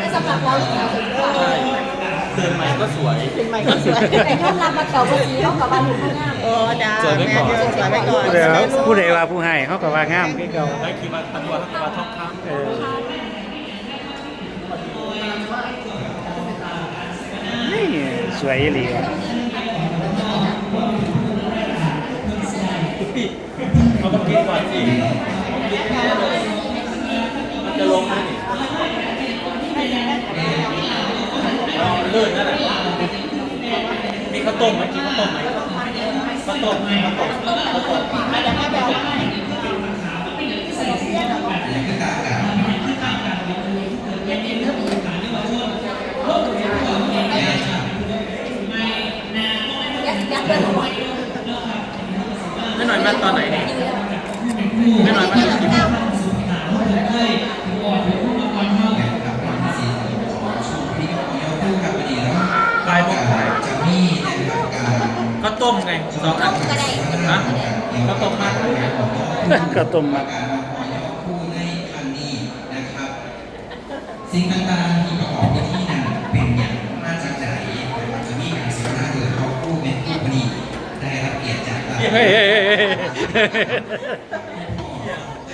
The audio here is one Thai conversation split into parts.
ไม่สำหรับเราสวยกว่าใช่ตื่นใหม่ก็สวย เป็นใหม่ก็สวยแต่ยอมรับมาเก่าว่าสีเท่ากับบ้านหนุ่มข้างหน้าโอ้จ้าสวยไว้แม่ก่อน สวยไว้ก่อนผู้ใดว่าผู้ใดว่าผู้ให้เขาก็ว่างามคือเก่าได้คิดว่าตันว่าตันว่าทองคำเออนี่สวยอีหลีว่ะ เขาต้องกินก่อนสิมันจะลงไหมนี่เอาเลื่อนนั่นแหละมีข้าวต้มไหมกินข้าวต้มไหม ข้าวต้มข้าวต้มข้าวต้มยักยักเดินออกมาไม่หน่อยมาตอนไหนนี่ไไงสองอัต้นมก็ได้ฮะข้าวต้มมากก็ต้มมาสิ่งต่างๆที่ประกอบพิธีนั้นเป็นอย่างมาจากไหนนะครับจะมีการเสวนาโดยเขาผู้เป็นผู้ผลิตได้รับเกียรติจากเราเฮ้ยเฮ้ยเฮ้ยเ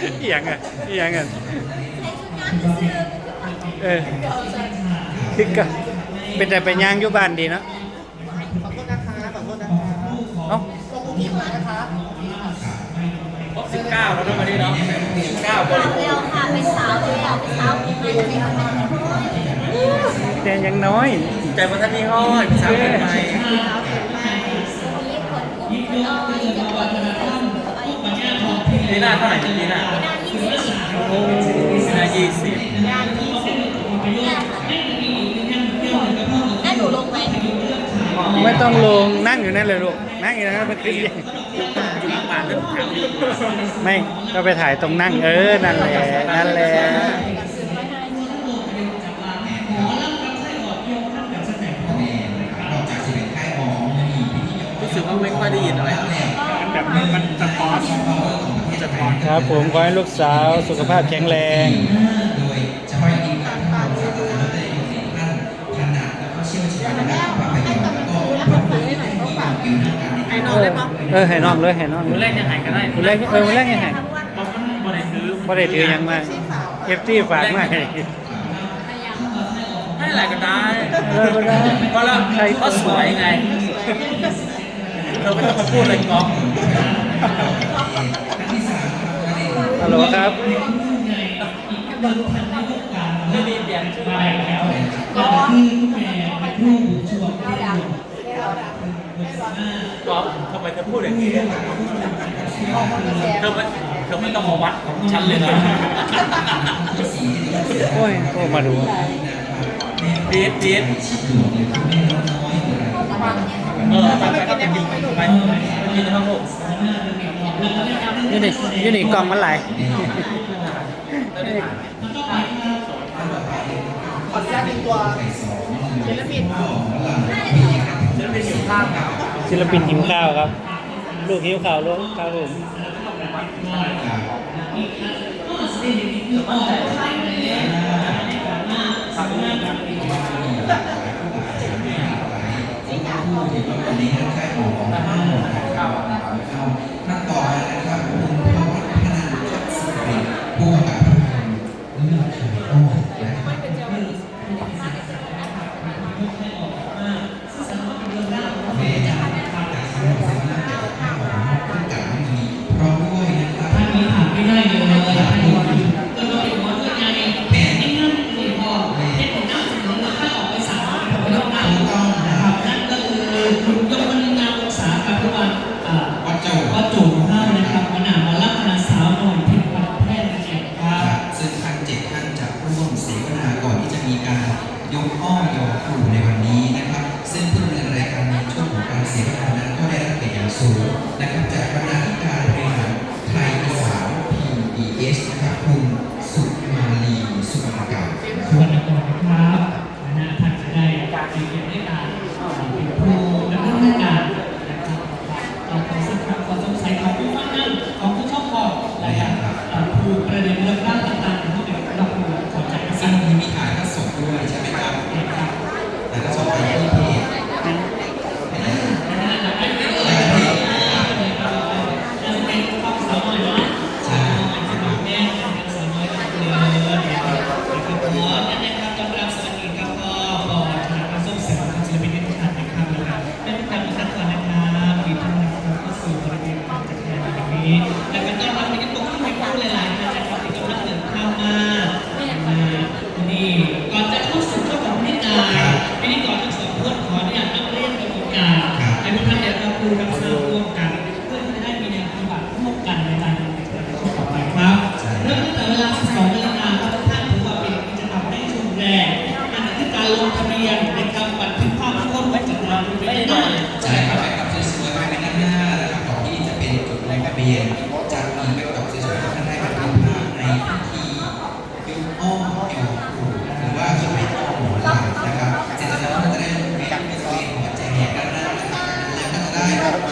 ฮ้ยอีหยังอะอีหยังอะเออคือก็เป็นแต่ไปย่างอยู่บ้านดีเนาะ ขอโทษนะคะขอโทษนะคะ เอ้า ขอบ คุณที่มานะคะครบสิบเก้าแล้วด้วยวันนี้เนาะสิบเก้าบริบูรแล้วณ์ค่ะเป็นสาวแล้วเป็นสาวปีใหม่ในวันนั้นแต่ยังน้อยใจมันท่านนี่ห้อยสาวเป็นไงมีคนอุ้มคนอ้อยจะปวดที่ใส่อ้อยปีหน้าปีหน้าเท่าไหร่ปีหน้ายี่สิบปีหน้ายี่สิบเนี่ยค่ะแม่หนูลงไหมไม่ต้องลงนั่งอยู่นั่นเลยลูก นั่งอยู่นั่นมันขึ้นอยู่หลังบ้านเริ่มถามอยู่ไม่ก็ไปถ่ายตรงนั่งเออนั่นแหละนั่นแหละนอกจากจะเป็นค่ายมองมีพิธีรู้สึกว่าไม่ค่อยได้ยินอะไรแบบมันสะท้อนจะถอนครับผมขอให้ลูกสาวสุขภาพแข็งแรง การไอ้น้องได้ปะเออให้น้องเลยให้น้องมือแรกยังไงก็ได้มือแรกเออมือแรกยังไงเพราะมันบ่ได้ถือบ่ได้ถือหยังมาเอฟซีฝากมาให้ให้อะไรก็ได้เออบ่ได้เพราะแล้วเขาสวยไงเราไม่ต้องมาพูดอะไรก๊อฟฮัลโหลครับไม่มีเปลี่ยนชื่อใหม่แล้วก็เราดัง ก๊อฟทำไมเธอพูดอย่างนี้ เธอไม่เธอไม่ต้องมาวัดของฉันเลยนะ โอ้ยโอ้มาดูดีดดีดเออไปไปก็ไปกินไปไปกินในห้องลูกนี่นี่นี่นี่กล่องมันไหลายขออนุญาตเป็นตัวศิลปินฉันเป็นอยู่ข้างอะ ศิลปินหิวข้าวครับ ลูกหิวข้าวลูกครับผมขั้นต่อมานะครับคุณพวัฒนันท์สิริผู้กำกับภาพยนตร์เรื่องไข่โอ้น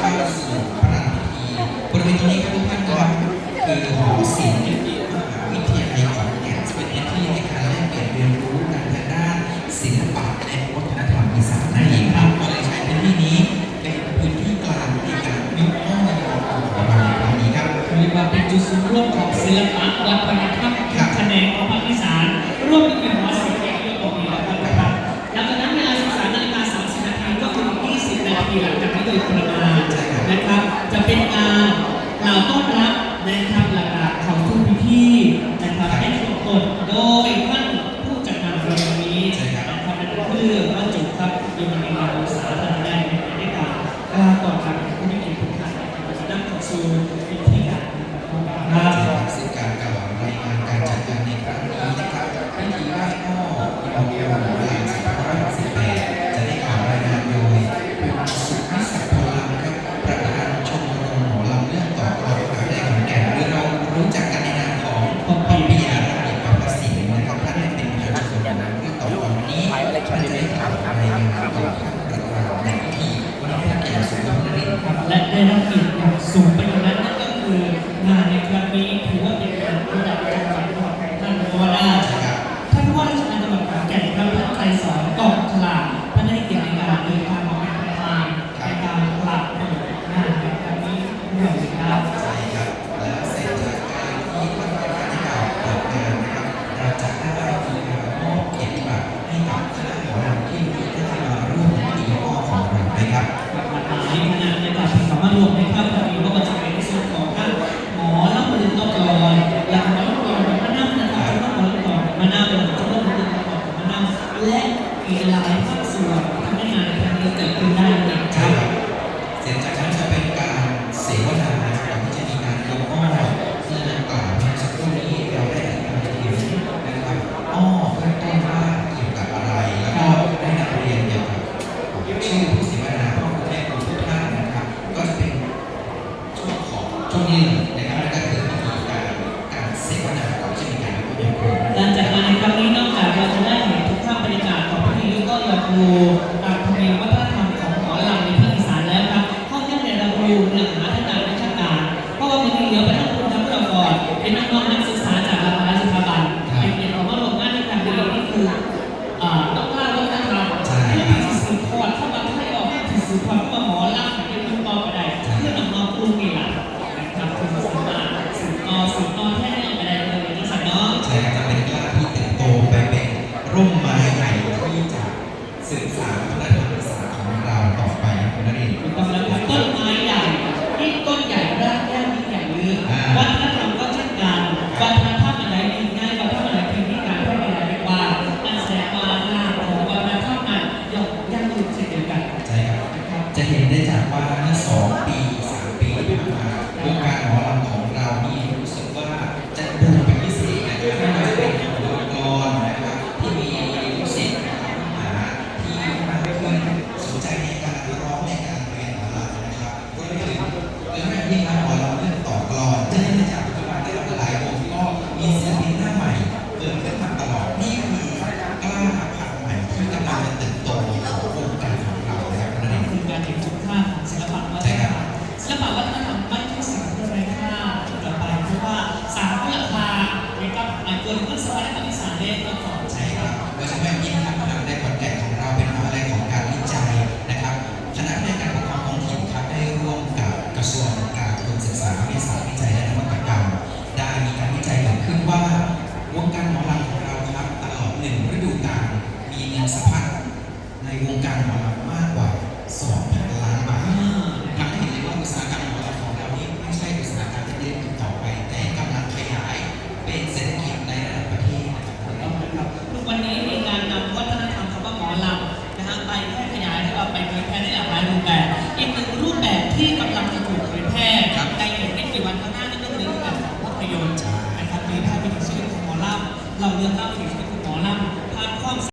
เข้าสู่พระราชพิธีบริเวณตรงนี้ครับทุกท่านก็คือหอศิลป์มวิทยาลัยขอนแก่นเป็นพื้นที่ในการแลกเปลี่ยนเรียนรู้กันทางด้านศิลปะและวัฒนธรรมอีสานนั่นเองครับก็เลยใช้พื้นที่นี้เป็นพื้นที่กลางในการวิพากษ์วิจารณ์ของเราในครั้งนี้ครับเรียกว่าเป็นจุดศูนย์รวมของศิลปะวัฒนธรรม more important Mm-hmm.